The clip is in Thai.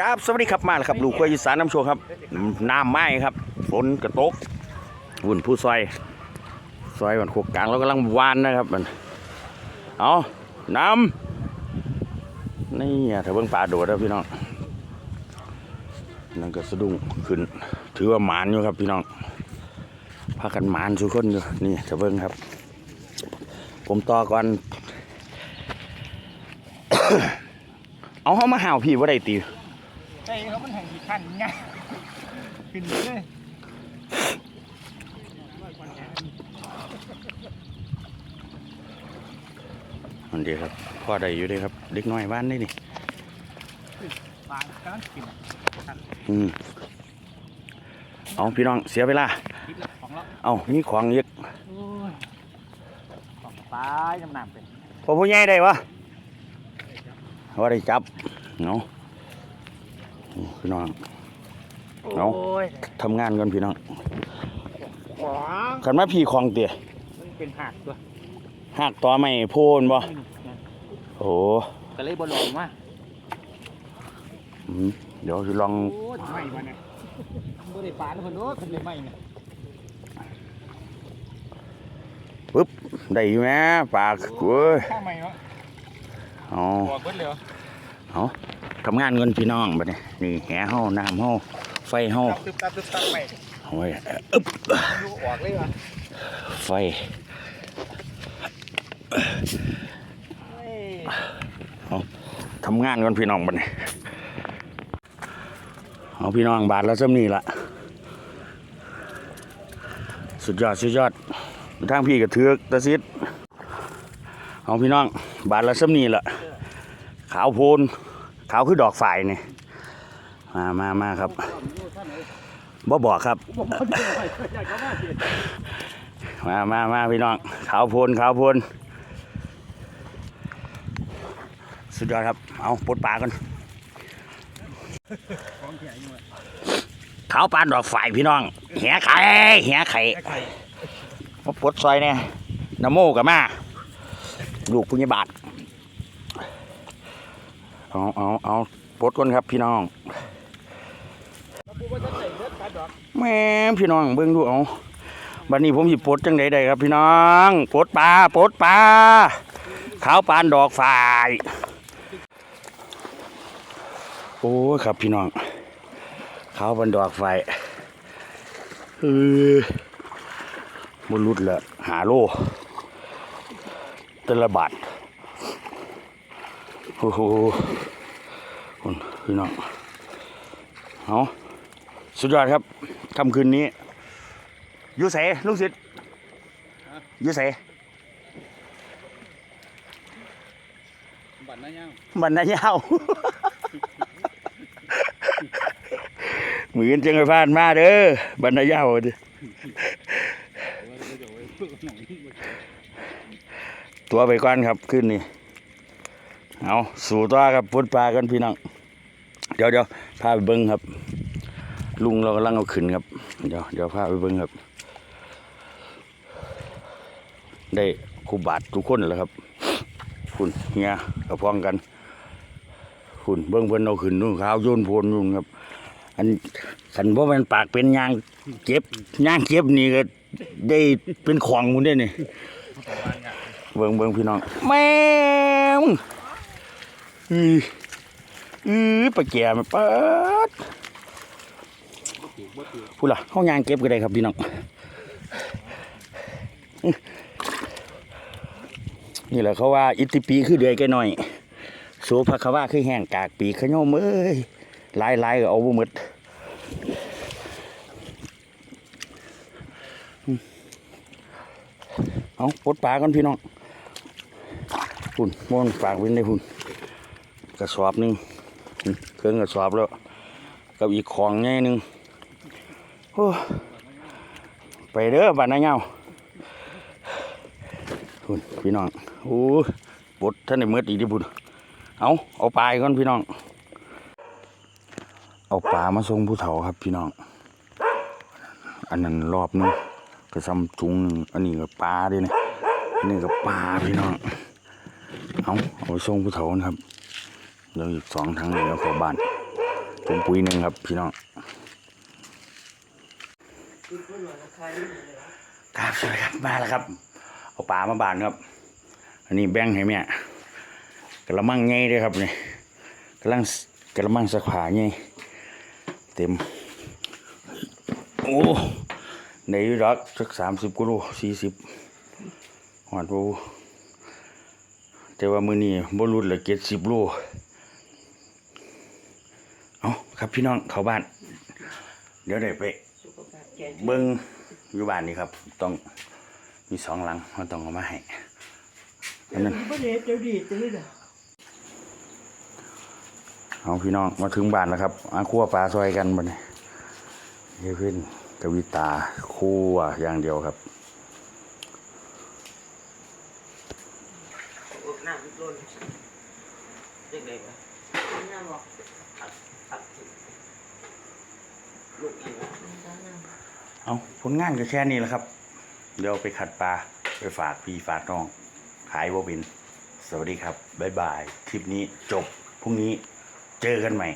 ครับสวัสดีครับมาแล้วครับลูกควายอีสานน้ำโชว์ครับน้ำไม้ครับฝนกระตกวุ่นผู้ซอยซอยมันโคกกลางเรากำลังวานนะครับมันเอาน้ำนี่อะถ้าเบิ่งปลาโดดแล้วพี่น้องนั่นก็สะดุ้งขึ้น ถือว่าหมานอยู่ครับพี่น้องพากันหมานสุกคนอยู่นี่ถ้าเบิ่งครับ ผมต่อก่อนเอาเขามาห่าวพี่ว่าได้ตี ไอ้เขามันแห่งที่ขั้นไงขึ้นเลยอันเดียวครับพ่อได้อยู่เด้ครับเด็กน้อยบ้านได้นี่ปลาก็ต้องกินอืมเอาพี่น้องเสียเวลาคิดละของเราเอามีของเยอะโอ้ยของปลาจำนำเป็นพอผู้ใหญ่ได้วะว่าได้จับเนาะ พี่น้องเอาโอ้ยทำงานกันพี่น้องขวางขันมาพี่ของเตี๋ยมันเป็นหักตัวหักต่อไม่โพนบ่โอ้ก็เลยบอลงมาอืมเดี๋ยวจะลองโอ้ยไม่มาเนี่ยบ่ได้ปลาคนโอ้คนเลยไม่เนี่ยปึ๊บได้อยู่แม่ปากเว้ยข้าไม่วะเอาบอกเบิดเลยเหรอเอา ทำงานเงินพี่น้องบัดนี้นี่แหเฮาน้ำเฮาไฟเฮาตึบตับตึบตับไปโอ้ยอึ๊บดูออกเลยวะไฟเฮ้ยทำงานกันพี่น้องบัดนี้เอาพี่น้องบาทแล้วซ้ำนี่ละสุดยอดสุดยอดทางพี่กับเถือกตะซิดเอาพี่น้องบาทแล้วซ้ำนี่ละขาวโพน ขาวคือดอกฝ่ายนี่มามามาครับบ่บอกครับ มามามาพี่น้องขาวโพลนขาวโพนสุดยอดครับ เอาปลดปลากันของแข็งอยู่วะขาวปานดอกฝ่ายพี่น้องแหไข่แหไข่ไอ้ไข่มาปลดซอยเนี่ยน้ำโมกับมาลูกพุญญบาท เอาเอาเอาปลดก่อนครับพี่น้องแม่พี่น้องเบิ่งดูเอาบัดนี้ผมสิบปลดจังใดๆครับพี่น้องปลดปลาปลดปลาขาวปานดอกฝ่ายโอ้ครับพี่น้องขาวปานดอกฝ่ายเออมันรุดละหาโลตละบาทโอ้โห พี่น้องเอาสุดยอดครับค่ำคืนนี้อยูเสลุงศิษย์อยูเสบัตรนะยังมันนายาวเหมือนจังไงพานมาเด้อบรรณายาวเด้อตัวไปก่อนครับขึ้นนี่เอาสู่ตัวครับพุดปลากันพี่น้อง เดี๋ยวเดี๋ยวพาไปเบิ้งครับ ลุงเรากำลังเอาขึ้นครับ เดี๋ยวเดี๋ยวพาไปเบิ้งครับ ได้คูบาททุกคนแล้วครับ คุณเฮียกับพ้องกัน คุณเบิ้งเพิ่นเอาขึ้นนู่นขาวโยนโพนนู่นครับ อันขันว่ามันปากเป็นยางเก็บยางเก็บนี่ก็ได้เป็นของมุนได้นี่เบิ้งเบิ้งพี่น้องแม่ง อือปลาแก่มาเปิดพูดล่ะห้องยางเก็บก็ได้ครับพี่น้องนี่แหละเขาว่าอิติปีคือเดือยแก่น้อยโสภควาคือแห้งกากปีขยมเอ้ยลายลายก็เอาบ่หมดเอาปดปลากันพี่น้องพุ่นม่วนฝากไว้ในพุ่นกระสอบนึ่ง เครื่องกระสอบแล้ว กับอีกของใหญ่หนึ่งโอ้ไปเด้อบ้านนายเงาพุ่นพี่น้องโอ้ปดท่านในมืดอีกที่พุ่นเอาเอาปลาก่อนพี่น้อง เอาปลามาส่งผู้เฒ่าครับพี่น้อง อันนั้นรอบหนึงก็ซ้ำถุงหนึงอันนี้ก็ปลาด้วยนะอันนี้ก็ปลาพี่น้องเอาเอาส่งผู้เฒ่านะครับ เดี๋ยวอีกสองถังเดี๋ยวเข้าบ้านถุงปุ๋ยหนึ่งครับ พี่น้องครับสวัสดีครับมาแล้วครับ เอาปลามาบานครับ อันนี้แบ่งให้แม่กระมังไงด้วยครับนี่กำลังกระมังสักผาไงเต็ม โอ้ในอยูดอกสักสามสิบกิโลสี่สิบหอดบูแต่ว่ามือนี้บรุษละเจ็ดสิบโล พี่น้องเข้าบ้าน เดี๋ยวได้ไปสุขภาพแกเบิ้งอยู่บ้านนี่ครับ ต้องมีสองหลังมันต้องเอามาให้อันนั้นบ่ได้เจ้าดีตื้อน่ะเอาพี่น้องมาถึงบ้านแล้วครับอาคั่วปลาซอยกันบัดนี้เฮ้ยขึ้นกวิตาคั่วอย่างเดียวครับอบน้ำล้นเด็กๆวะน้ำบอกตัดตัดลูกอีกนะ เอาผลงานก็แค่นี้แหละครับ เดี๋ยวไปขัดปลาไปฝากพี่ฝากน้อง ขายบ่เป็นสวัสดีครับ บ๊ายบาย คลิปนี้จบ พรุ่งนี้เจอกันใหม่